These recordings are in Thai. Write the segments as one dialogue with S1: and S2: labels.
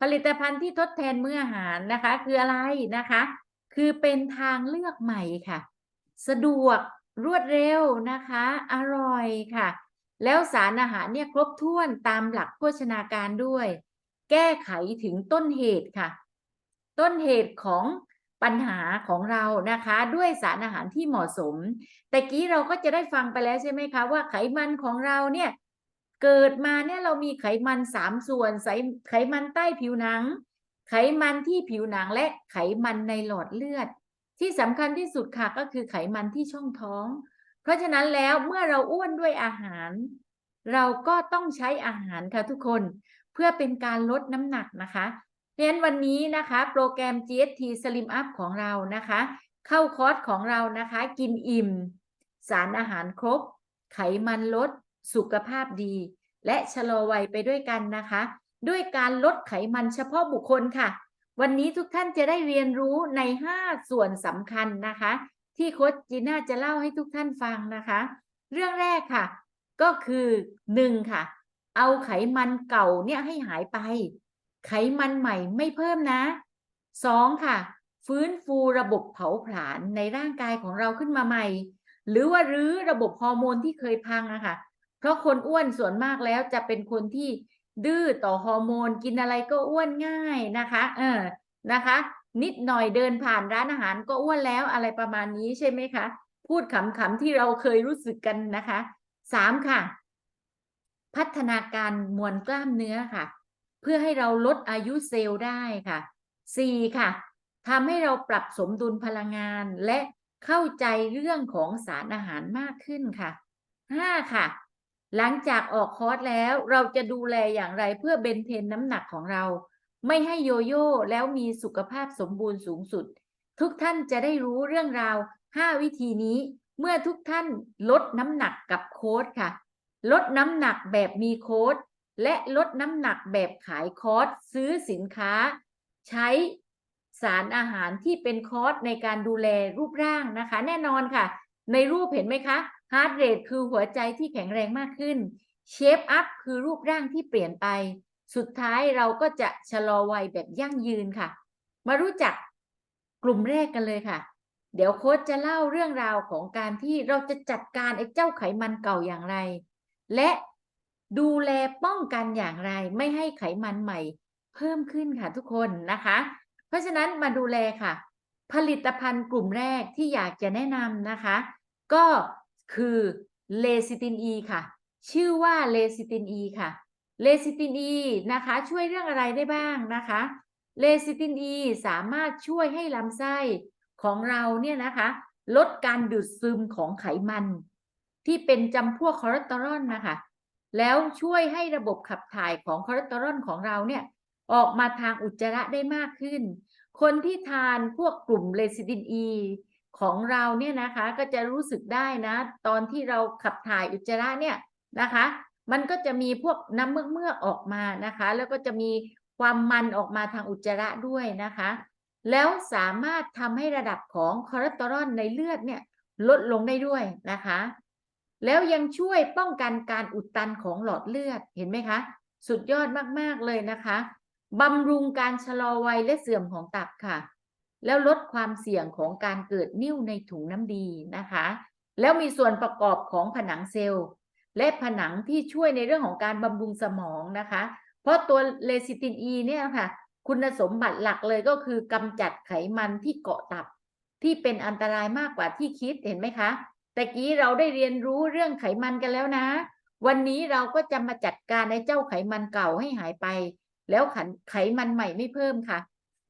S1: ผลิตภัณฑ์ที่ทดแทนมื้ออาหารนะคะ คืออะไรนะคะ คือเป็นทางเลือกใหม่ค่ะ สะดวกรวดเร็วนะคะ อร่อยค่ะ แล้วสารอาหารเนี่ยครบถ้วนตามหลักโภชนาการด้วย แก้ไขถึงต้นเหตุค่ะ ต้นเหตุของปัญหาของเรานะคะ ด้วยสารอาหารที่เหมาะสม แต่กี้เราก็จะได้ฟังไปแล้วใช่ไหมคะว่าไขมันของเราเนี่ย เกิดมาเนี่ยเรามีไขมันสามส่วนไขไขมันใต้ผิวหนัง ไขมันที่ผิวหนังและไขมันในหลอดเลือด ที่สำคัญที่สุดค่ะก็คือไขมันที่ช่องท้อง เพราะฉะนั้นแล้วเมื่อเราอ้วนด้วยอาหาร เราก็ต้องใช้อาหารค่ะทุกคนเพื่อเป็นการลดน้ำหนักนะคะเพราะฉะนั้นวันนี้นะคะ โปรแกรม GST Slim Up ของเรานะคะ เข้าคอร์สของเรานะคะ กินอิ่ม สารอาหารครบ ไขมันลด สุขภาพดี และชะลอวัยไปด้วยกันนะคะ ด้วยการลดไขมันเฉพาะบุคคลค่ะ วันนี้ทุกท่านจะได้เรียนรู้ใน 5 ส่วนสำคัญนะคะ ที่โค้ชจีน่าจะเล่าให้ทุกท่านฟังนะคะ เรื่องแรกค่ะ ก็คือ 1 ค่ะ เอาไขมันเก่าเนี่ยให้หายไป ไขมันใหม่ไม่เพิ่มนะ 2 ค่ะฟื้นฟูระบบเผาผลาญในร่างกายของเราขึ้นมาใหม่ หรือว่ารื้อระบบฮอร์โมนที่เคยพังอะค่ะ เพราะคนอ้วนส่วนมากแล้วจะเป็นคนที่ดื้อต่อฮอร์โมน กินอะไรก็อ้วนง่ายนะคะ เออนะคะ นิดหน่อยเดินผ่านร้านอาหารก็อ้วนแล้วอะไรประมาณนี้ใช่ไหมคะ พูดขำๆที่เราเคยรู้สึกกันนะคะสามค่ะ พัฒนาการมวลกล้ามเนื้อค่ะ เพื่อให้เราลดอายุเซลล์ได้ค่ะสี่ค่ะทำให้เราปรับสมดุลพลังงานและเข้าใจเรื่องของสารอาหารมากขึ้นค่ะห้าค่ะ หลังจากออกคอร์สแล้วเราจะดูแลอย่างไรเพื่อเบนเทนน้ำหนักของเรา ไม่ให้โยโย่แล้วมีสุขภาพสมบูรณ์สูงสุด ทุกท่านจะได้รู้เรื่องราว 5 วิธีนี้เมื่อทุกท่านลดน้ำหนักกับโค้ดค่ะ ลดน้ำหนักแบบมีโค้ดและลดน้ำหนักแบบขายคอร์สซื้อสินค้า ใช้สารอาหารที่เป็นคอร์สในการดูแลรูปร่างนะคะ แน่นอนค่ะ ในรูปเห็นไหมคะ ฮาร์ดเรทคือหัวใจที่แข็งแรงมากขึ้นเชฟอัพคือรูปร่างที่เปลี่ยนไป สุดท้ายเราก็จะชะลอวัยแบบยั่งยืนค่ะ มารู้จักกลุ่มแรกกันเลยค่ะ เดี๋ยวโค้ชจะเล่าเรื่องราวของการที่เราจะจัดการไอ้เจ้าไขมันเก่าอย่างไร และดูแลป้องกันอย่างไร ไม่ให้ไขมันใหม่ เพิ่มขึ้นค่ะทุกคนนะคะ เพราะฉะนั้นมาดูแลค่ะ ผลิตภัณฑ์กลุ่มแรกที่อยากจะแนะนำนะคะ ก็ คือเลซิตินอีค่ะ ชื่อว่าเลซิตินอีค่ะ เลซิตินอีนะคะ ช่วยเรื่องอะไรได้บ้างนะคะ เลซิตินอีสามารถช่วยให้ลำไส้ของเราเนี่ยนะคะ ลดการดูดซึมของไขมัน ที่เป็นจำพวกคอเลสเตอรอลนะคะ แล้วช่วยให้ระบบขับถ่ายของคอเลสเตอรอลของเราเนี่ยออกมาทางอุจจาระได้มากขึ้น คนที่ทานพวกกลุ่มเลซิตินอี ของเราเนี่ยนะคะก็จะรู้สึกได้นะ ตอนที่เราขับถ่ายอุจจาระเนี่ยนะคะ มันก็จะมีพวกน้ำเมือกเมือกออกมานะคะ แล้วก็จะมีความมันออกมาทางอุจจาระด้วยนะคะ แล้วสามารถทำให้ระดับของคอเลสเตอรอลในเลือดเนี่ยลดลงได้ด้วยนะคะ แล้วยังช่วยป้องกันการอุดตันของหลอดเลือดเห็นไหมคะ สุดยอดมากๆเลยนะคะบำรุงการชะลอวัยและเสื่อมของตับค่ะ แล้วลดความเสี่ยงของการเกิดนิ่วในถุงน้ำดีนะคะ แล้วมีส่วนประกอบของผนังเซลล์ และผนังที่ช่วยในเรื่องของการบำรุงสมองนะคะ เพราะตัวเลซิตินอีเนี่ยค่ะ คุณสมบัติหลักเลยก็คือกำจัดไขมันที่เกาะตับ ที่เป็นอันตรายมากกว่าที่คิดเห็นไหมคะแต่กี้เราได้เรียนรู้เรื่องไขมันกันแล้วนะ วันนี้เราก็จะมาจัดการในเจ้าไขมันเก่าให้หายไป แล้วขันไขมันใหม่ไม่เพิ่มค่ะ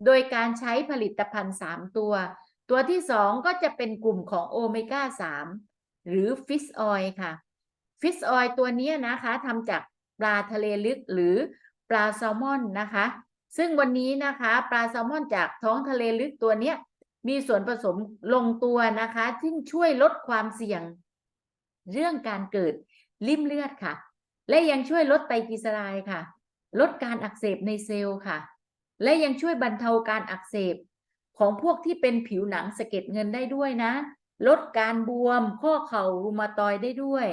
S1: โดยการใช้ผลิตภัณฑ์ 3 ตัว ตัวที่ 2 ก็จะเป็นกลุ่มของโอเมก้า 3 หรือฟิชออยค่ะ ฟิชออยตัวนี้นะคะทำจากปลาทะเลลึกหรือปลาแซลมอนนะคะ ซึ่งวันนี้นะคะปลาแซลมอนจากท้องทะเลลึกตัวนี้มีส่วนผสมลงตัวนะคะที่ช่วยลดความเสี่ยง เรื่องการเกิดริ่มเลือดค่ะ และยังช่วยลดไตรกลีเซอไรด์ค่ะ ลดการอักเสบในเซลล์ค่ะ และยังช่วยบรรเทาการอักเสบ ของพวกที่เป็นผิวหนังสะเก็ดเงินได้ด้วยนะ ลดการบวม ข้อเข่ารูมาตอยได้ด้วย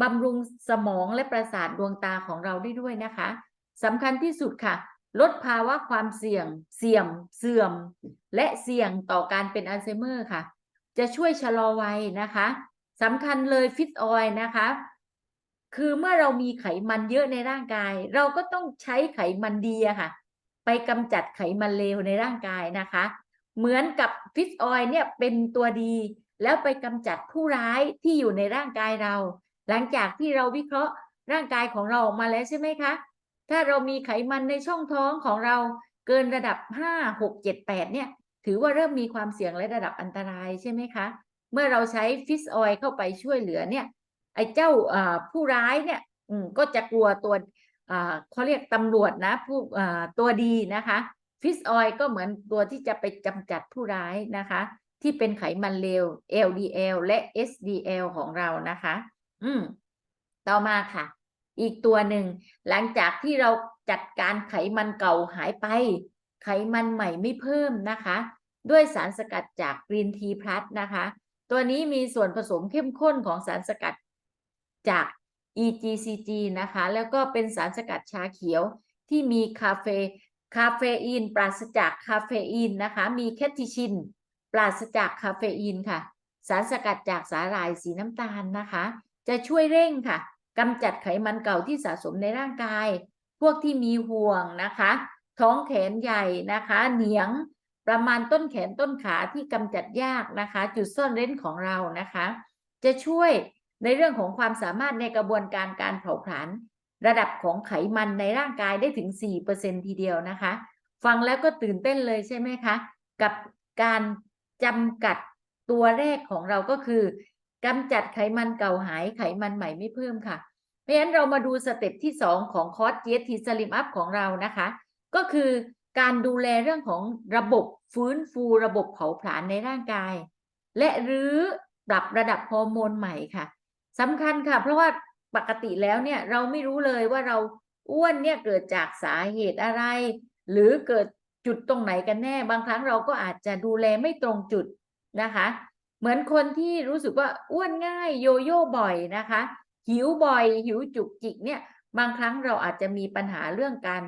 S1: บำรุงสมองและประสาทดวงตาของเราได้ด้วยนะคะสำคัญที่สุดค่ะ ลดภาวะความเสี่ยง เสี่ยม เสื่อม และเสี่ยงต่อการเป็นอัลไซเมอร์ค่ะ จะช่วยชะลอวัยนะคะสำคัญเลยฟิตออยนะคะ คือเมื่อเรามีไขมันเยอะในร่างกาย เราก็ต้องใช้ไขมันดีอะค่ะ ไปกำจัดไขมันเลวในร่างกายนะคะ เหมือนกับฟิตออยเนี่ยเป็นตัวดี แล้วไปกำจัดผู้ร้ายที่อยู่ในร่างกายเรา หลังจากที่เราวิเคราะห์ร่างกายของเราออกมาแล้วใช่ไหมคะ ถ้าเรามีไขมันในช่องท้องของเราเกินระดับ 5 6 7 8 เนี่ย ถือว่าเริ่มมีความเสี่ยงและระดับอันตรายใช่ไหมคะ เมื่อเราใช้ฟิสออยเข้าไปช่วยเหลือเนี่ย ไอ้เจ้าผู้ร้ายเนี่ยก็จะกลัวตัว เขาเรียกตำรวจนะผู้ตัวดีนะคะฟิสออยก็เหมือนตัวที่จะไปกำจัดผู้ร้ายนะคะ ที่เป็นไขมันเลว LDL และ SDL ของเรานะคะ อืม ต่อมาค่ะ อีกตัวหนึ่ง หลังจากที่เราจัดการไขมันเก่าหายไป ไขมันใหม่ไม่เพิ่มนะคะ ด้วยสารสกัดจากกรีนทีพลัสนะคะ ตัวนี้มีส่วนผสมเข้มข้นของสารสกัดจาก EGCG นะคะ แล้วก็เป็นสารสกัดชาเขียวที่มีคาเฟคาเฟอีน ปราศจากคาเฟอีนนะคะ มีแคทิชิน ปราศจากคาเฟอีนค่ะ สารสกัดจากสาหร่ายสีน้ำตาลนะคะ จะช่วยเร่งค่ะกำจัดไขมันเก่าที่สะสมในร่างกาย พวกที่มีห่วงนะคะ ท้องแขนใหญ่นะคะ เหนียงประมาณต้นแขนต้นขาที่กำจัดยากนะคะ จุดซ่อนเร้นของเรานะคะ จะช่วย ในเรื่องของความสามารถในกระบวนการการเผาผลาญระดับของไขมันในร่างกายได้ถึง 4%ทีเดียวนะคะ ฟังแล้วก็ตื่นเต้นเลยใช่ไหมคะ กับการจำกัดตัวแรกของเราก็คือกำจัดไขมันเก่าหายไขมันใหม่ไม่เพิ่มค่ะเพราะฉะนั้นเรามาดูสเต็ปที่ 2 ของคอร์ส GST Slim Up ของเรานะคะ ก็คือการดูแลเรื่องของระบบฟื้นฟูระบบเผาผลาญในร่างกาย และหรือปรับระดับฮอร์โมนใหม่ค่ะ สำคัญค่ะ เพราะว่าปกติแล้วเนี่ยเราไม่รู้เลยว่าเราอ้วนเนี่ยเกิดจากสาเหตุอะไร หรือเกิดจุดตรงไหนกันแน่ บางครั้งเราก็อาจจะดูแลไม่ตรงจุดนะคะ เหมือนคนที่รู้สึกว่าอ้วนง่ายโยโย่บ่อยนะคะ หิวบ่อย หิวจุกจิกเนี่ยบางครั้งเราอาจจะมีปัญหาเรื่องการ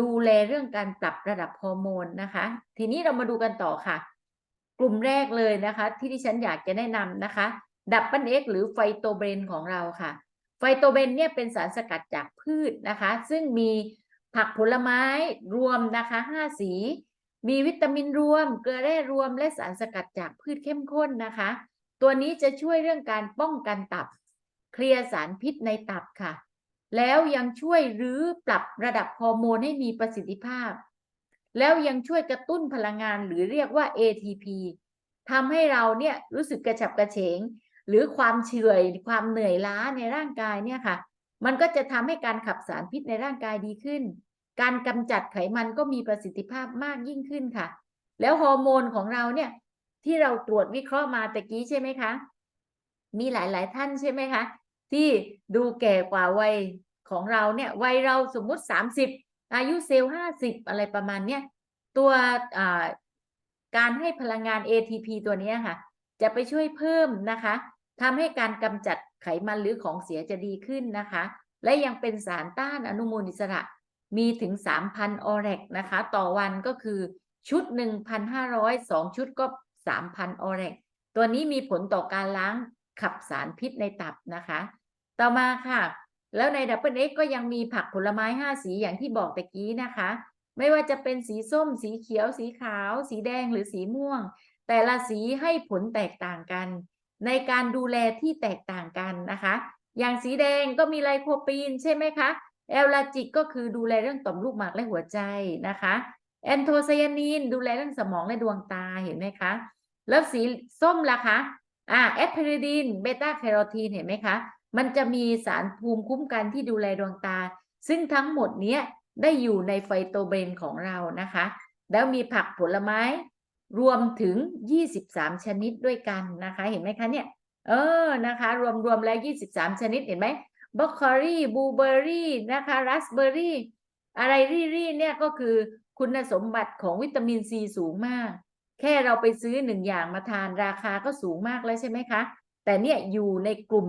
S1: ดูแลเรื่องการปรับระดับฮอร์โมนนะคะ ทีนี้เรามาดูกันต่อค่ะ กลุ่มแรกเลยนะคะ ที่ที่ฉันอยากจะแนะนำนะคะ ดับเบิลเอ็กหรือไฟโตเบนของเราค่ะ ไฟโตเบนเนี่ยเป็นสารสกัดจากพืชนะคะ ซึ่งมีผักผลไม้รวมนะคะห้าสี มีวิตามินรวม เกลือแร่รวม และสารสกัดจากพืชเข้มข้นนะคะ ตัวนี้จะช่วยเรื่องการป้องกันตับ เคลียร์สารพิษในตับค่ะ แล้วยังช่วยรื้อปรับระดับฮอร์โมนให้มีประสิทธิภาพ แล้วยังช่วยกระตุ้นพลังงานหรือเรียกว่า ATP ทำให้เราเนี่ยรู้สึกกระฉับกระเฉง หรือความเฉื่อยความเหนื่อยล้าในร่างกายเนี่ยค่ะ มันก็จะทำให้การขับสารพิษในร่างกายดีขึ้น การกำจัดไขมันก็มีประสิทธิภาพมากยิ่งขึ้นค่ะ แล้วฮอร์โมนของเราเนี่ยที่เราตรวจวิเคราะห์มาตะกี้ใช่ไหมคะ มีหลาย ๆ ท่านใช่ไหมคะ ที่ดูแก่กว่าวัยของเราเนี่ยวัยเราสมมุติสามสิบอายุเซลล์ห้าสิบอะไรประมาณเนี้ยตัวการให้พลังงาน ATP ตัวนี้ค่ะ จะไปช่วยเพิ่มนะคะ ทำให้การกำจัดไขมันหรือของเสียจะดีขึ้นนะคะ และยังเป็นสารต้านอนุมูลอิสระ มีถึง 3,000 ออเรกนะคะ ต่อวันก็คือชุด 1,500 2 ชุดก็ 3,000 ออเรกตัวนี้มีผลต่อการล้างขับสารพิษในตับนะคะ ต่อมาค่ะ แล้วในดับเบิลเอ็กก็ยังมีผักผลไม้ 5 สีอย่างที่บอกตะกี้นะคะ ไม่ว่าจะเป็นสีส้ม สีเขียว สีขาว สีแดงหรือสีม่วง แต่ละสีให้ผลแตกต่างกัน ในการดูแลที่แตกต่างกันนะคะ อย่างสีแดงก็มีไลโคปีนใช่ไหมคะแอลลาจิกก็คือดูแลเรื่องต่อมลูกหมากและหัวใจนะคะแอนโทไซยานีนดูแลเรื่องสมองและดวงตาเห็นไหมคะ แล้วสีส้มล่ะคะอ่าแอปเพริดินเบต้าแคโรทีนเห็นไหมคะ มันจะมีสารภูมิคุ้มกันที่ดูแลดวงตา ซึ่งทั้งหมดนี้ได้อยู่ในไฟโตเบนของเรานะคะ แล้วมีผักผลไม้ รวมถึง 23 ชนิดด้วยกันนะคะ เห็นไหมคะเนี่ย เออนะคะ รวมๆแล้ว 23 ชนิดเห็นไหมบล็อกคอรี่บูเบอรี่นะคะราสเบอรี่อะไรรี่รี่เนี่ยก็คือคุณสมบัติของวิตามินซีสูงมาก แค่เราไปซื้อหนึ่งอย่างมาทานราคาก็สูงมากแล้วใช่ไหมคะ แต่เนี่ยอยู่ในกลุ่ม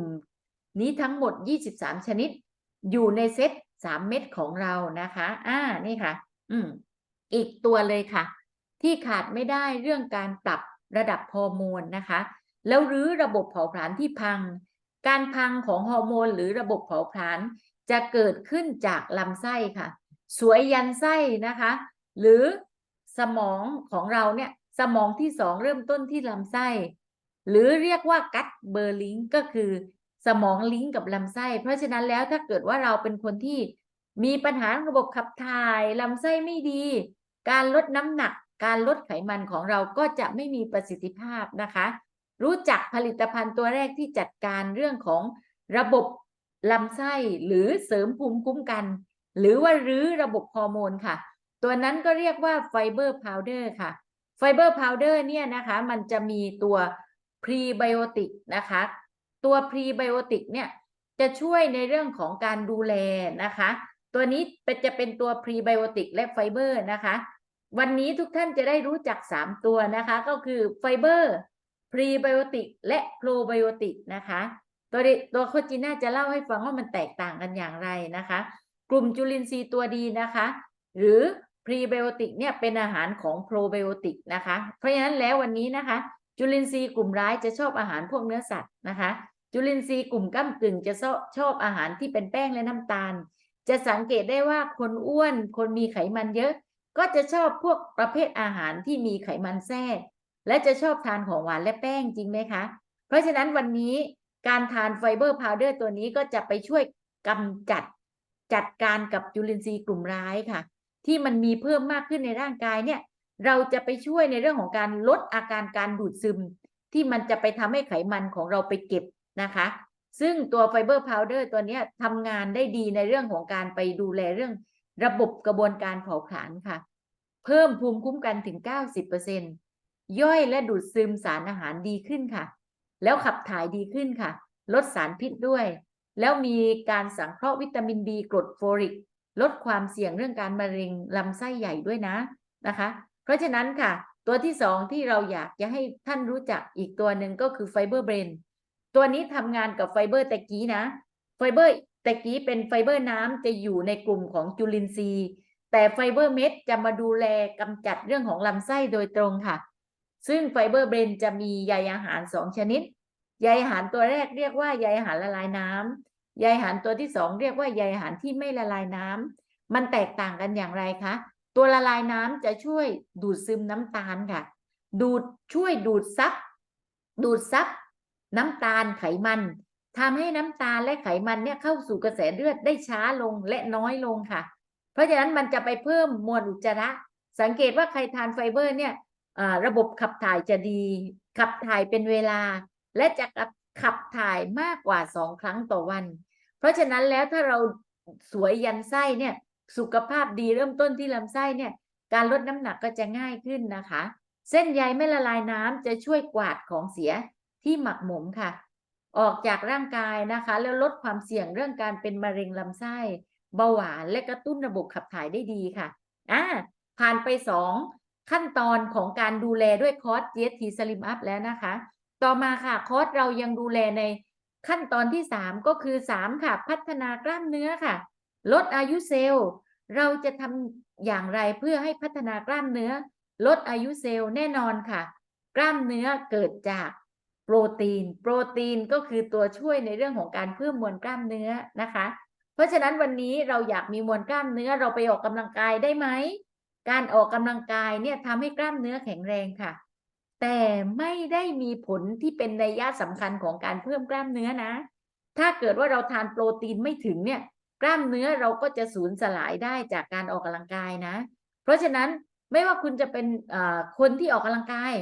S1: นี้ทั้งหมด 23 ชนิด อยู่ในเซต3เม็ดของเรานะคะ อ่านี่ค่ะ อืม อีกตัวเลยค่ะ ที่ขาดไม่ได้เรื่องการปรับระดับฮอร์โมนนะคะ แล้วหรือระบบเผาผลาญที่พัง การพังของฮอร์โมนหรือระบบเผาผลาญจะเกิดขึ้นจากลำไส้ค่ะ สวยยันไส้นะคะ หรือสมองของเราเนี่ยสมองที่สองเริ่มต้นที่ลำไส้ หรือเรียกว่ากัตเบอร์ลิงก็คือสมองลิงก์กับลำไส้ เพราะฉะนั้นแล้วถ้าเกิดว่าเราเป็นคนที่มีปัญหาระบบขับถ่ายลำไส้ไม่ดี การลดน้ำหนัก การลดไขมันของเราก็จะไม่มีประสิทธิภาพนะคะ รู้จักผลิตภัณฑ์ตัวแรกที่จัดการเรื่องของระบบลำไส้หรือเสริมภูมิคุ้มกัน หรือว่ารื้อระบบฮอร์โมนค่ะ ตัวนั้นก็เรียกว่าไฟเบอร์พาวเดอร์ค่ะไฟเบอร์พาวเดอร์เนี่ยนะคะ มันจะมีตัวพรีไบโอติกนะคะ ตัวพรีไบโอติกเนี่ยจะช่วยในเรื่องของการดูแลนะคะ ตัวนี้เป็นจะเป็นตัวพรีไบโอติกและไฟเบอร์นะคะ วันนี้ทุกท่านจะได้รู้จัก 3 ตัวนะคะ ก็คือไฟเบอร์พรีไบโอติกและโปรไบโอติกนะคะ ตัวตัวโคจิน่าจะเล่าให้ฟังว่ามันแตกต่างกันอย่างไรนะคะ กลุ่มจุลินทรีย์ตัวดีนะคะ หรือพรีไบโอติกเนี่ยเป็นอาหารของโปรไบโอติกนะคะ เพราะฉะนั้นแล้ววันนี้นะคะ จุลินทรีย์กลุ่มร้ายจะชอบอาหารพวกเนื้อสัตว์นะคะ จุลินทรีย์กลุ่มก้ากึ่งจะชอบชอบอาหารที่เป็นแป้งและน้ำตาล จะสังเกตได้ว่าคนอ้วนคนมีไขมันเยอะ ก็จะชอบพวกประเภทอาหารที่มีไขมันแทรก และจะชอบทานของหวานและแป้งจริงไหมคะ เพราะฉะนั้นวันนี้การทานไฟเบอร์พาวเดอร์ตัวนี้ก็จะไปช่วยกำจัดจัดการกับจุลินทรีย์กลุ่มร้ายค่ะ ที่มันมีเพิ่มมากขึ้นในร่างกายเนี่ย เราจะไปช่วยในเรื่องของการลดอาการการดูดซึม ที่มันจะไปทำให้ไขมันของเราไปเก็บนะคะ ซึ่งตัวไฟเบอร์พาวเดอร์ตัวนี้ทำงานได้ดีในเรื่องของการไปดูแลเรื่องระบบกระบวนการเผาผลาญค่ะ พิ่มภูมิคุ้มกันถึง 90%ย่อยและดูดซึมสารอาหารดีขึ้นค่ะ แล้วขับถ่ายดีขึ้นค่ะ ลดสารพิษด้วย แล้วมีการสังเคราะห์วิตามินบีกรดโฟลิก ลดความเสี่ยงเรื่องการมะเร็งลำไส้ใหญ่ด้วยนะนะคะ เพราะฉะนั้นค่ะ ตัวที่สองที่เราอยากจะให้ท่านรู้จักอีกตัวหนึ่งก็คือไฟเบอร์เบรนตัวนี้ทำงานกับไฟเบอร์ตะกี้นะ ไฟเบอร์ตะกี้เป็นไฟเบอร์น้ำจะอยู่ในกลุ่มของจุลินทรีย์ แต่ไฟเบอร์เม็ดจะมาดูแลกำจัดเรื่องของลำไส้โดยตรงค่ะ ซึ่งไฟเบอร์เบรนจะมีใยอาหารสองชนิด ใยอาหารตัวแรกเรียกว่าใยอาหารละลายน้ำใยอาหารตัวที่สองเรียกว่าใยอาหารที่ไม่ละลายน้ำมันแตกต่างกันอย่างไรคะ ตัวละลายน้ำจะช่วยดูดซึมน้ำตาลค่ะ ดูดช่วยดูดซับดูดซับน้ำตาลไขมันทำให้น้ำตาลและไขมันเนี่ยเข้าสู่กระแสเลือดได้ช้าลงและน้อยลงค่ะ ราะฉะนั้นมันจะไปเพิ่มมวลอุจจาระ สังเกตว่าใครทานไฟเบอร์เนี่ยระบบขับถ่ายจะดี ขับถ่ายเป็นเวลา และจะขับถ่ายมากกว่าสองครั้งต่อวัน เพราะฉะนั้นแล้วถ้าเราสวยยันไส้เนี่ยสุขภาพดีเริ่มต้นที่ลำไส้เนี่ยการลดน้ำหนักก็จะง่ายขึ้นนะคะ เส้นใยไม่ละลายน้ำจะช่วยกวาดของเสียที่หมักหมมค่ะ ออกจากร่างกายนะคะ แล้วลดความเสี่ยงเรื่องการเป็นมะเร็งลำไส้ เบาหวานและกระตุ้นระบบขับถ่ายได้ดีค่ะอ่าผ่านไปสองขั้นตอนของการดูแลด้วยคอร์ส GST Slim Up แล้วนะคะ ต่อมาค่ะคอร์สเรายังดูแลในขั้นตอนที่ 3 ก็คือ 3 ค่ะ พัฒนากล้ามเนื้อค่ะ ลดอายุเซลล์ เราจะทำอย่างไรเพื่อให้พัฒนากล้ามเนื้อ ลดอายุเซลล์แน่นอนค่ะ กล้ามเนื้อเกิดจากโปรตีน โปรตีนก็คือตัวช่วยในเรื่องของการเพิ่มมวลกล้ามเนื้อนะคะ เพราะฉะนั้นวันนี้เราอยากมีมวลกล้ามเนื้อเราไปออกกำลังกายได้ไหม การออกกำลังกายเนี่ยทำให้กล้ามเนื้อแข็งแรงค่ะ แต่ไม่ได้มีผลที่เป็นในยะสำคัญของการเพิ่มกล้ามเนื้อนะ ถ้าเกิดว่าเราทานโปรตีนไม่ถึงเนี่ยกล้ามเนื้อเราก็จะสูญสลายได้จากการออกกำลังกายนะ เพราะฉะนั้นไม่ว่าคุณจะเป็นคนที่ออกกำลังกาย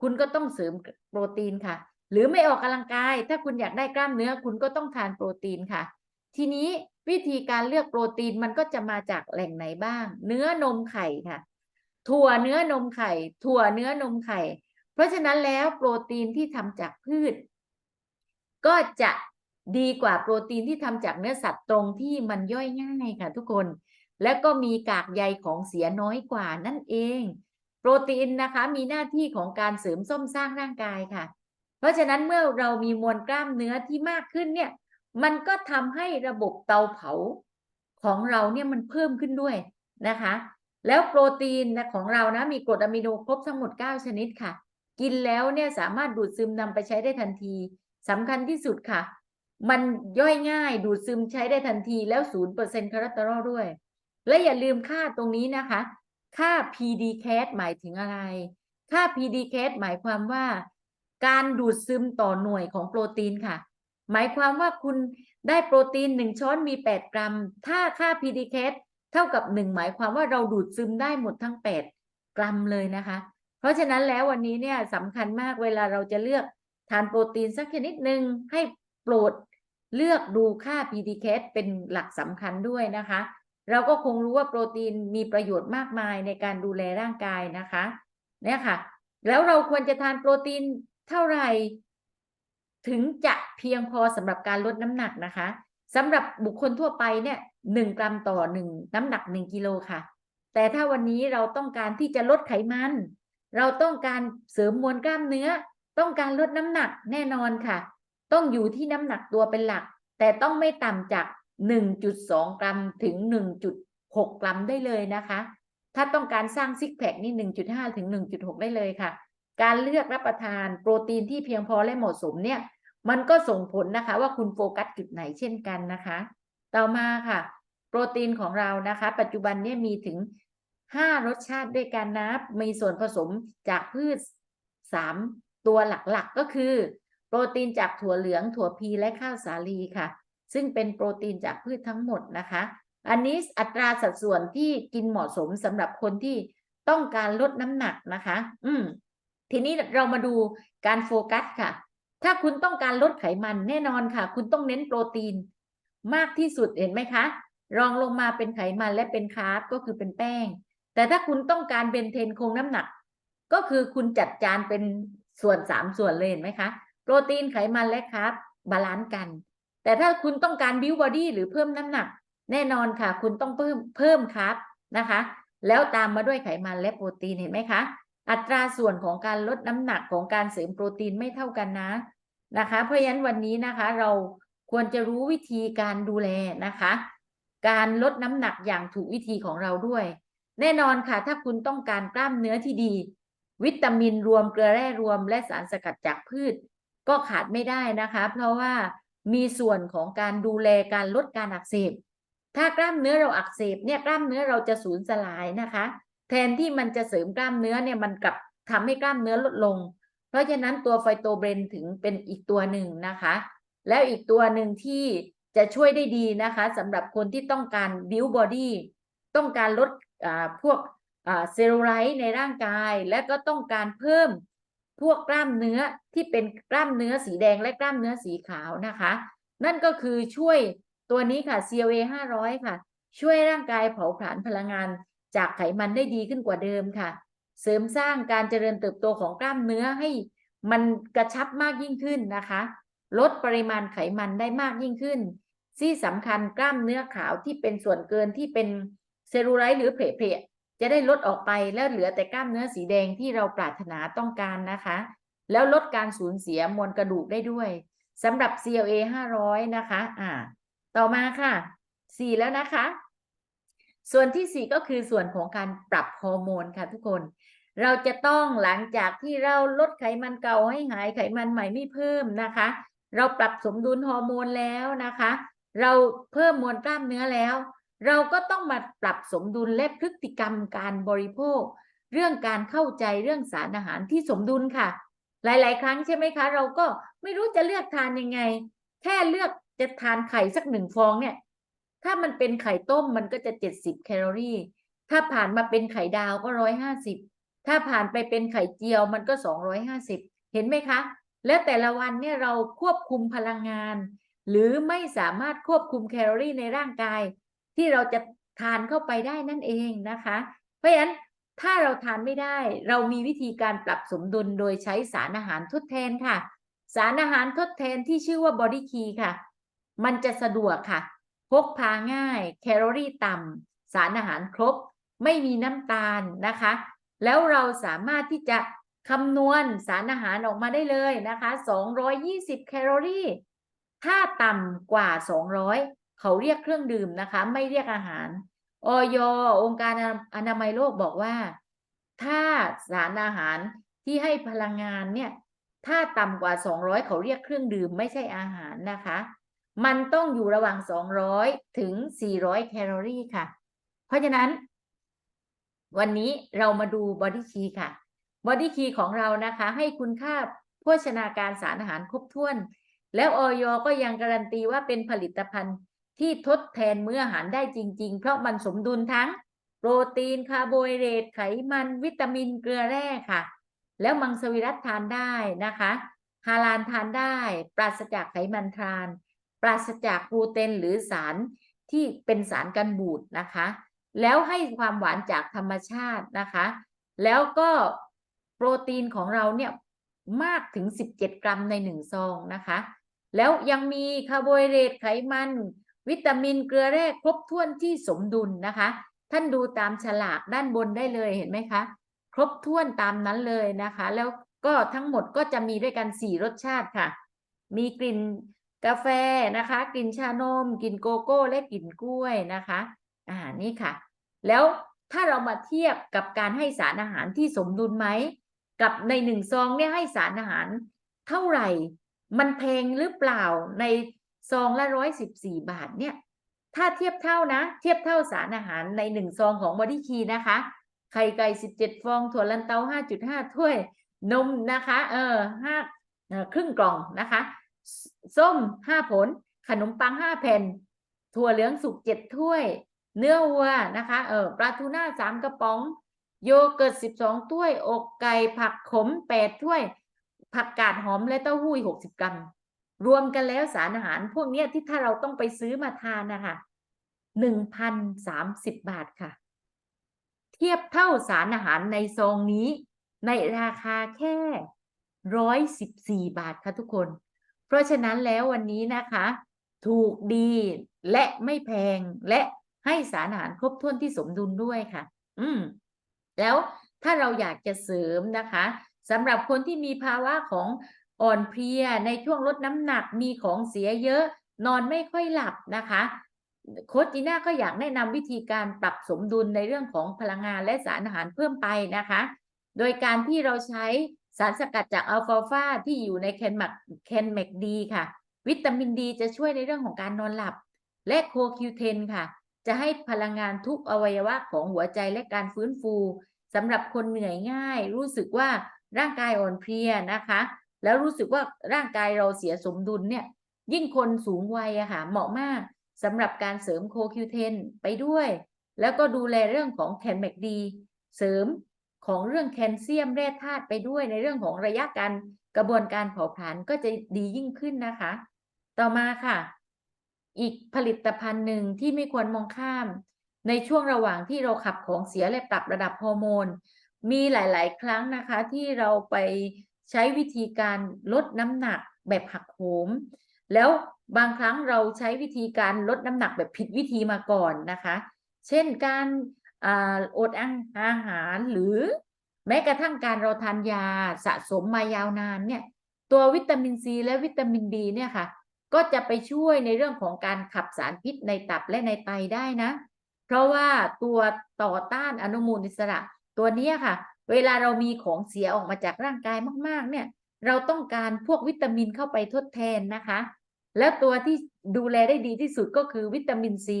S1: คุณก็ต้องเสริมโปรตีนค่ะ หรือไม่ออกกำลังกาย ถ้าคุณอยากได้กล้ามเนื้อคุณก็ต้องทานโปรตีนค่ะ ทีนี้วิธีการเลือกโปรตีนมันก็จะมาจากแหล่งไหนบ้าง เนื้อนมไข่ค่ะ ถั่วเนื้อนมไข่ ถั่วเนื้อนมไข่ เพราะฉะนั้นแล้วโปรตีนที่ทำจากพืช ก็จะดีกว่าโปรตีนที่ทำจากเนื้อสัตว์ตรงที่มันย่อยง่ายค่ะทุกคน แล้วก็มีกากใยของเสียน้อยกว่านั่นเอง โปรตีนนะคะมีหน้าที่ของการเสริมส้มสร้างร่างกายค่ะ เพราะฉะนั้นเมื่อเรามีมวลกล้ามเนื้อที่มากขึ้นเนี่ย มันก็ทำให้ระบบเตาเผาของเราเนี่ยมันเพิ่มขึ้นด้วยนะคะ แล้วโปรตีนนะของเรานะมีกรดอะมิโนครบทั้งหมด 9 ชนิดค่ะ กินแล้วเนี่ยสามารถดูดซึมนำไปใช้ได้ทันทีสำคัญที่สุดค่ะ มันย่อยง่ายดูดซึมใช้ได้ทันทีแล้ว 0%คอเลสเตอรอลด้วย และอย่าลืมค่าตรงนี้นะคะ ค่า PDCAT หมายถึงอะไร ค่า PDCAT หมายความว่า การดูดซึมต่อหน่วยของโปรตีนค่ะ หมายความว่าคุณได้โปรตีน 1 ช้อนมี 8 กรัม ถ้าค่า p d c a เท่ากับ 1 หมายความว่าเราดูดซึมได้หมดทั้ง 8 กรัมเลยนะคะ เพราะฉะนั้นแล้ววันนี้เนี่ยสำคัญมากเวลาเราจะเลือกทานโปรตีนสักชนิดหนึ่งให้โปรดเลือกดูค่า p d c a เป็นหลักสำคัญด้วยนะคะ เราก็คงรู้ว่าโปรตีนมีประโยชน์มากมายในการดูแลร่างกายนะคะเนี่ยค่ะ แล้วเราควรจะทานโปรตีนเท่าไหร่ ถึงจะเพียงพอสำหรับการลดน้ำหนักนะคะสำหรับบุคคลทั่วไปเนี่ยหนึ่งกรัมต่อหนึ่งน้ำหนักหนึ่งกิโลค่ะ แต่ถ้าวันนี้เราต้องการที่จะลดไขมัน เราต้องการเสริมมวลกล้ามเนื้อ ต้องการลดน้ำหนักแน่นอนค่ะ ต้องอยู่ที่น้ำหนักตัวเป็นหลัก แต่ต้องไม่ต่ำจาก 1.2 กรัมถึง 1.6 กรัมได้เลยนะคะ ถ้าต้องการสร้างซิกแพคนี่ 1.5 ถึง 1.6 ได้เลยค่ะ การเลือกรับประทานโปรตีนที่เพียงพอและเหมาะสมเนี่ย มันก็ส่งผลนะคะว่าคุณโฟกัสจุดไหนเช่นกันนะคะ ต่อมาค่ะ โปรตีนของเรานะคะ ปัจจุบันเนี่ยมีถึง 5 รสชาติด้วยกันนะมีส่วนผสมจากพืช 3 ตัวหลักๆก็คือ โปรตีนจากถั่วเหลืองถั่วพีและข้าวสาลีค่ะ ซึ่งเป็นโปรตีนจากพืชทั้งหมดนะคะ อันนี้อัตราสัดส่วนที่กินเหมาะสมสำหรับคนที่ต้องการลดน้ำหนักนะคะ อืมทีนี้เรามาดูการโฟกัสค่ะ ถ้าคุณต้องการลดไขมันแน่นอนค่ะ คุณต้องเน้นโปรตีน มากที่สุดเห็นไหมคะ รองลงมาเป็นไขมันและเป็นคาร์บก็คือเป็นแป้ง แต่ถ้าคุณต้องการเบนเทนคงน้ำหนัก ก็คือคุณจัดจานเป็นส่วนสามส่วนเลยเห็นไหมคะ โปรตีนไขมันและคาร์บบาลานซ์กัน แต่ถ้าคุณต้องการบิวบอดี้หรือเพิ่มน้ำหนัก แน่นอนค่ะ คุณต้องเพิ่มเพิ่มคาร์บนะคะ แล้วตามมาด้วยไขมันและโปรตีนเห็นไหมคะอัตราส่วนของการลดน้ำหนักของการเสริมโปรตีนไม่เท่ากันนะ นะคะ เพราะฉะนั้นวันนี้นะคะเราควรจะรู้วิธีการดูแลนะคะ การลดน้ำหนักอย่างถูกวิธีของเราด้วย แน่นอนค่ะ ถ้าคุณต้องการกล้ามเนื้อที่ดี วิตามินรวมเกลือแร่รวม และสารสกัดจากพืช ก็ขาดไม่ได้นะคะ เพราะว่ามีส่วนของการดูแลการลดการอักเสบ ถ้ากล้ามเนื้อเราอักเสบเนี่ยกล้ามเนื้อเราจะสูญสลายนะคะ แทนที่มันจะเสริมกล้ามเนื้อเนี่ยมันกลับทำให้กล้ามเนื้อลดลง ราะฉะนั้นตัวไฟโตเบรนถึงเป็นอีกตัวหนึ่งนะคะ แล้วอีกตัวหนึ่งที่จะช่วยได้ดีนะคะสำหรับคนที่ต้องการบิวบอดี้ต้องการลดพวกเซลลูไลท์ในร่างกาย และก็ต้องการเพิ่มพวกกล้ามเนื้อที่เป็นกล้ามเนื้อสีแดงและกล้ามเนื้อสีขาวนะคะ นั่นก็คือช่วยตัวนี้ค่ะ CLA 500 ค่ะ ช่วยร่างกายเผาผลาญพลังงานจากไขมันได้ดีขึ้นกว่าเดิมค่ะ เสริมสร้างการเจริญเติบโตของกล้ามเนื้อให้มันกระชับมากยิ่งขึ้นนะคะ ลดปริมาณไขมันได้มากยิ่งขึ้น ที่สำคัญกล้ามเนื้อขาวที่เป็นส่วนเกินที่เป็นเซลลูไลท์หรือเพลทจะได้ลดออกไปแล้วเหลือแต่กล้ามเนื้อสีแดงที่เราปรารถนาต้องการนะคะ แล้วลดการสูญเสียมวลกระดูกได้ด้วยสำหรับ CLA 500 นะคะ อ่า ต่อมาค่ะ 4 แล้วนะคะ ส่วนที่ 4 ก็คือส่วนของการปรับฮอร์โมนค่ะทุกคน เราจะต้องหลังจากที่เราลดไขมันเก่าให้หายไขมันใหม่ไม่เพิ่มนะคะ เราปรับสมดุลฮอร์โมนแล้วนะคะ เราเพิ่มมวลกล้ามเนื้อแล้ว เราก็ต้องมาปรับสมดุลและพฤติกรรมการบริโภค เรื่องการเข้าใจเรื่องสารอาหารที่สมดุลค่ะ หลาย ๆ ครั้งใช่ไหมคะ เราก็ไม่รู้จะเลือกทานยังไง แค่เลือกจะทานไข่สักหนึ่งฟองเนี่ย ถ้ามันเป็นไข่ต้มมันก็จะเจ็ดสิบแคลอรี่ ถ้าผ่านมาเป็นไข่ดาวก็ร้อยห้าสิบ ถ้าผ่านไปเป็นไข่เจียวมันก็สองร้อยห้าสิบเห็นไหมคะ แล้วแต่ละวันเนี่ยเราควบคุมพลังงาน หรือไม่สามารถควบคุมแคลอรี่ในร่างกาย ที่เราจะทานเข้าไปได้นั่นเองนะคะ เพราะฉะนั้นถ้าเราทานไม่ได้เรามีวิธีการปรับสมดุลโดยใช้สารอาหารทดแทนค่ะ สารอาหารทดแทนที่ชื่อว่าบอดี้คีค่ะ มันจะสะดวกค่ะ พกพาง่าย แคลอรี่ต่ำสารอาหารครบ ไม่มีน้ำตาลนะคะ แล้วเราสามารถที่จะคำนวณสารอาหารออกมาได้เลยนะคะ 220 แคลอรี่ ถ้าต่ำกว่า 200 เขาเรียกเครื่องดื่มนะคะ ไม่เรียกอาหารอยองค์การอนามัยโลกบอกว่า ถ้าสารอาหารที่ให้พลังงานเนี่ย ถ้าต่ำกว่า 200 เขาเรียกเครื่องดื่มไม่ใช่อาหารนะคะ มันต้องอยู่ระหว่าง 200 ถึง 400 แคลอรี่ค่ะ เพราะฉะนั้น วันนี้เรามาดูบอดี้คีค่ะบอดี้คีของเรานะคะให้คุณค่าโภชนาการสารอาหารครบถ้วน แล้วออยก็ยังการันตีว่าเป็นผลิตภัณฑ์ที่ทดแทนมื้ออาหารได้จริง ๆ เพราะมันสมดุลทั้ง โปรตีนคาร์โบไฮเดรตไขมันวิตามินเกลือแร่ค่ะ แล้วมังสวิรัตทานได้นะคะฮาลาลทานได้ ปราศจากไขมันทาน ปราศจากกลูเตนหรือสารที่เป็นสารกันบูดนะคะ แล้วให้ความหวานจากธรรมชาตินะคะ แล้วก็โปรตีนของเราเนี่ยมากถึง 17 กรัมในหนึ่งซองนะคะ แล้วยังมีคาร์โบไฮเดรตไขมัน วิตามินเกลือแร่ครบถ้วนที่สมดุลนะคะ ท่านดูตามฉลากด้านบนได้เลยเห็นไหมคะ ครบถ้วนตามนั้นเลยนะคะ แล้วก็ทั้งหมดก็จะมีด้วยกันสี่รสชาติค่ะ มีกลิ่นกาแฟนะคะ กลิ่นชานม กลิ่นโกโก้ และกลิ่นกล้วยนะคะ อ่า นี่ค่ะ แล้วถ้าเรามาเทียบกับการให้สารอาหารที่สมดุลไหม กับในหนึ่งซองเนี่ยให้สารอาหารเท่าไหร่ มันแพงหรือเปล่าในซองละร้อยสิบสี่บาทเนี่ย ถ้าเทียบเท่านะ เทียบเท่าสารอาหารในหนึ่งซองของบอดี้คีนะคะ ไข่ไก่สิบเจ็ดฟอง ถั่วลันเตาห้าจุดห้าถ้วย นมนะคะ เออห้าครึ่งกล่องนะคะ ส้มห้าผล ขนมปังห้าแผ่น ถั่วเหลืองสุกเจ็ดถ้วย เนื้อวัวนะคะเออปลาทูน่าสามกระป๋อง โยเกิร์ตสิบสองถ้วย อกไก่ผักขมแปดถ้วย ผักกาดหอมและเต้าหู้หกสิบกรัม รวมกันแล้วสารอาหารพวกนี้ที่ถ้าเราต้องไปซื้อมาทานนะคะหนึ่งพันสามสิบบาทค่ะ เทียบเท่าสารอาหารในซองนี้ ในราคาแค่ร้อยสิบสี่บาทค่ะทุกคน เพราะฉะนั้นแล้ววันนี้นะคะ ถูกดีและไม่แพงและ ให้สารอาหารครบถ้วนที่สมดุลด้วยค่ะ อืม แล้วถ้าเราอยากจะเสริมนะคะสำหรับคนที่มีภาวะของอ่อนเพลียในช่วงลดน้ำหนักมีของเสียเยอะ นอนไม่ค่อยหลับนะคะโค้ชจีน่าก็อยากแนะนำวิธีการปรับสมดุลในเรื่องของพลังงานและสารอาหารเพิ่มไปนะคะ โดยการที่เราใช้สารสกัดจากอัลฟาฟาที่อยู่ในแคนมักแคนแมกดีค่ะ วิตามินดีจะช่วยในเรื่องของการนอนหลับ และโคคิวเทนค่ะ จะให้พลังงานทุกอวัยวะของหัวใจและการฟื้นฟูสำหรับคนเหนื่อยง่าย รู้สึกว่าร่างกายอ่อนเพลียนะคะ แล้วรู้สึกว่าร่างกายเราเสียสมดุลเนี่ย ยิ่งคนสูงวัยอะค่ะเหมาะมากสำหรับการเสริมโคคิวเทนไปด้วย แล้วก็ดูแลเรื่องของแคนแมกดีเสริมของเรื่องแคลเซียมแร่ธาตุไปด้วยในเรื่องของระยะการกระบวนการเผาผลาญก็จะดียิ่งขึ้นนะคะ ต่อมาค่ะ อีกผลิตภัณฑ์หนึ่งที่ไม่ควรมองข้าม ในช่วงระหว่างที่เราขับของเสียและปรับระดับฮอร์โมน มีหลาย ๆ ครั้งนะคะ ที่เราไปใช้วิธีการลดน้ำหนักแบบหักโหม แล้วบางครั้งเราใช้วิธีการลดน้ำหนักแบบผิดวิธีมาก่อนนะคะ เช่นการอ่าอดอาหารหรือแม้กระทั่งการเราทานยาสะสมมายาวนานเนี่ย ตัววิตามินซีและวิตามินดีเนี่ยค่ะ ก็จะไปช่วยในเรื่องของการขับสารพิษในตับและในไตได้นะ เพราะว่าตัวต่อต้านอนุมูลอิสระ ตัวนี้ค่ะ เวลาเรามีของเสียออกมาจากร่างกายมาก ๆ เนี่ย เราต้องการพวกวิตามินเข้าไปทดแทนนะคะ แล้วตัวที่ดูแลได้ดีที่สุดก็คือวิตามินซี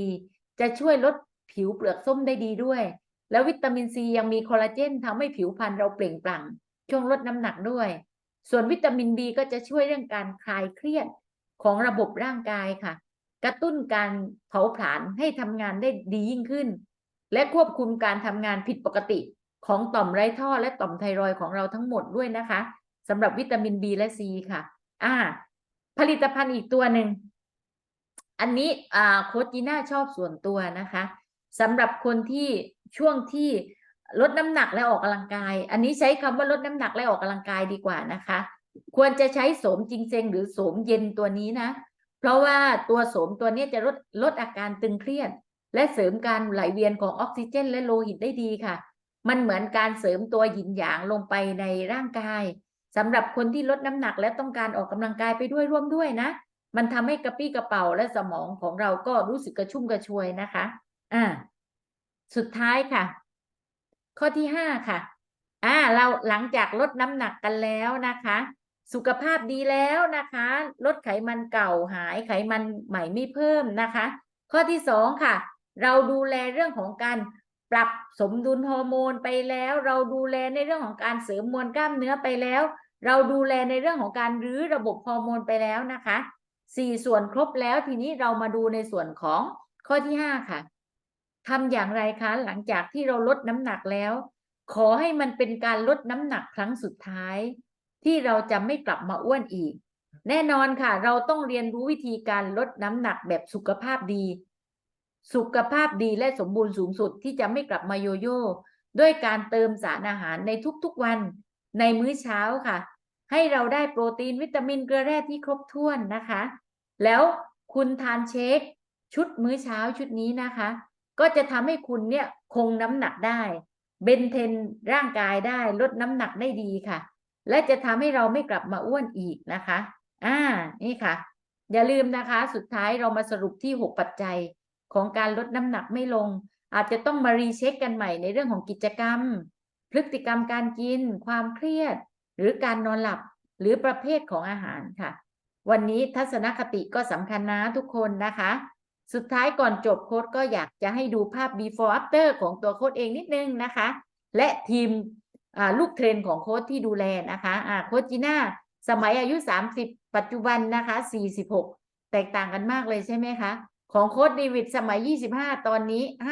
S1: จะช่วยลดผิวเปลือกส้มได้ดีด้วย แล้ววิตามินซียังมีคอลลาเจนทำให้ผิวพรรณเราเปล่งปลั่งช่วงลดน้ำหนักด้วย ส่วนวิตามินบีก็จะช่วยเรื่องการคลายเครียด ของระบบร่างกายค่ะ กระตุ้นการเผาผลาญให้ทำงานได้ดียิ่งขึ้น และควบคุมการทำงานผิดปกติของต่อมไร้ท่อและต่อมไทรอยของเราทั้งหมดด้วยนะคะสำหรับวิตามิน B และ C ค่ะ อ่า ผลิตภัณฑ์อีกตัวหนึ่ง อันนี้อ่าโคจีน่าชอบส่วนตัวนะคะสำหรับคนที่ช่วงที่ลดน้ำหนักและออกกำลังกาย อันนี้ใช้คำว่าลดน้ำหนักและออกกำลังกายดีกว่านะคะ ควรจะใช้โสมจริงเซงหรือโสมเย็นตัวนี้นะ เพราะว่าตัวโสมตัวนี้จะลดลดอาการตึงเครียด และเสริมการไหลเวียนของออกซิเจน และโลหิตได้ดีค่ะ มันเหมือนการเสริมตัวหยินหยางลงไปในร่างกายสำหรับคนที่ลดน้ำหนักและต้องการออกกำลังกายไปด้วยร่วมด้วยนะ มันทำให้กระปี้กระเป๋าและสมองของเราก็รู้สึกกระชุ่มกระชวยนะคะ อ่า สุดท้ายค่ะ ข้อที่ห้าค่ะ อ่า เราหลังจากลดน้ำหนักกันแล้วนะคะ สุขภาพดีแล้วนะคะ ลดไขมันเก่าหายไขมันใหม่ไม่เพิ่มนะคะ ข้อที่สองค่ะ เราดูแลเรื่องของการปรับสมดุลฮอร์โมนไปแล้ว เราดูแลในเรื่องของการเสริมมวลกล้ามเนื้อไปแล้ว เราดูแลในเรื่องของการรื้อระบบฮอร์โมนไปแล้วนะคะสี่ส่วนครบแล้วทีนี้เรามาดูในส่วนของข้อที่ห้าค่ะทำอย่างไรคะหลังจากที่เราลดน้ำหนักแล้ว ขอให้มันเป็นการลดน้ำหนักครั้งสุดท้าย ที่เราจะไม่กลับมาอ้วนอีก แน่นอนค่ะ เราต้องเรียนรู้วิธีการลดน้ำหนักแบบสุขภาพดี สุขภาพดีและสมบูรณ์สูงสุดที่จะไม่กลับมาโยโย่ด้วยการเติมสารอาหารในทุกๆวัน ในมื้อเช้าค่ะ ให้เราได้โปรตีนวิตามินเกลือแร่ที่ครบถ้วนนะคะ แล้วคุณทานเชคชุดมื้อเช้าชุดนี้นะคะ ก็จะทำให้คุณเนี่ยคงน้ำหนักได้ เบนเทนร่างกายได้ลดน้ำหนักได้ดีค่ะ และจะทำให้เราไม่กลับมาอ้วนอีกนะคะ อ่า นี่ค่ะ อย่าลืมนะคะ สุดท้ายเรามาสรุปที่ 6 ปัจจัยของการลดน้ำหนักไม่ลง อาจจะต้องมารีเช็คกันใหม่ในเรื่องของกิจกรรม พฤติกรรมการกิน ความเครียด หรือการนอนหลับ หรือประเภทของอาหารค่ะ วันนี้ทัศนคติก็สำคัญนะทุกคนนะคะ สุดท้ายก่อนจบโค้ดก็อยากจะให้ดูภาพ before after ของตัวโค้ดเองนิดนึงนะคะ และทีม ลูกเทรนของโค้ดที่ดูแลนะคะโค้ดจีน่าสมัยอายุ 30 ปัจจุบันนะคะ 46 แตกต่างกันมากเลยใช่ไหมคะ ของโค้ดเดวิดสมัย 25 ตอนนี้